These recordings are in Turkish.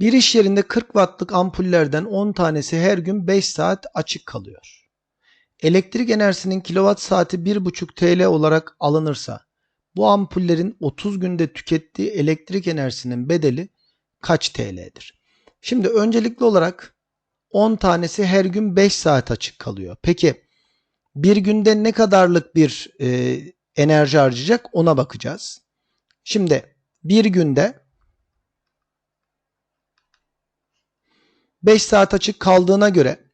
Bir iş yerinde 40 wattlık ampullerden 10 tanesi her gün 5 saat açık kalıyor. Elektrik enerjisinin kilowatt saati 1,5 TL olarak alınırsa bu ampullerin 30 günde tükettiği elektrik enerjisinin bedeli kaç TL'dir? Şimdi öncelikli olarak 10 tanesi her gün 5 saat açık kalıyor. Peki bir günde ne kadarlık bir e, enerji harcayacak ona bakacağız. Şimdi bir günde 5 saat açık kaldığına göre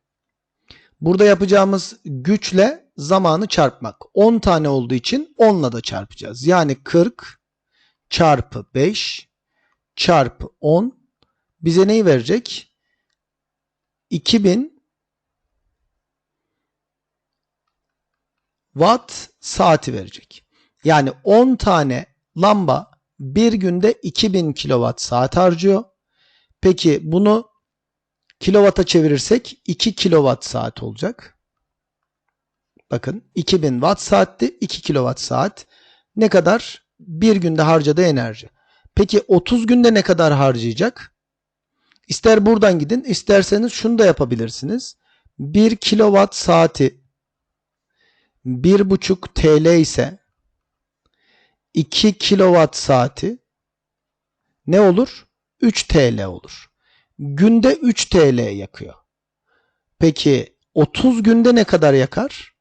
burada yapacağımız güçle zamanı çarpmak. 10 tane olduğu için 10 ile da çarpacağız. Yani 40 çarpı 5 çarpı 10 bize neyi verecek? 2000 watt saati verecek. Yani 10 tane lamba bir günde 2000 kilowatt saat harcıyor. Peki bunu kilovata çevirirsek 2 kilowatt saat olacak. Bakın 2000 watt saatti 2 kilowatt saat. Ne kadar? Bir günde harcadığı enerji. Peki 30 günde ne kadar harcayacak? İster buradan gidin isterseniz şunu da yapabilirsiniz. 1 kilowatt saati 1,5 TL ise 2 kilowatt saati ne olur? 3 TL olur. Günde 3 TL yakıyor. Peki 30 günde ne kadar yakar?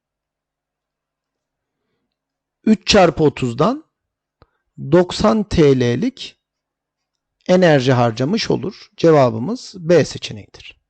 3 çarpı 30'dan 90 TL'lik enerji harcamış olur. Cevabımız B seçeneğidir.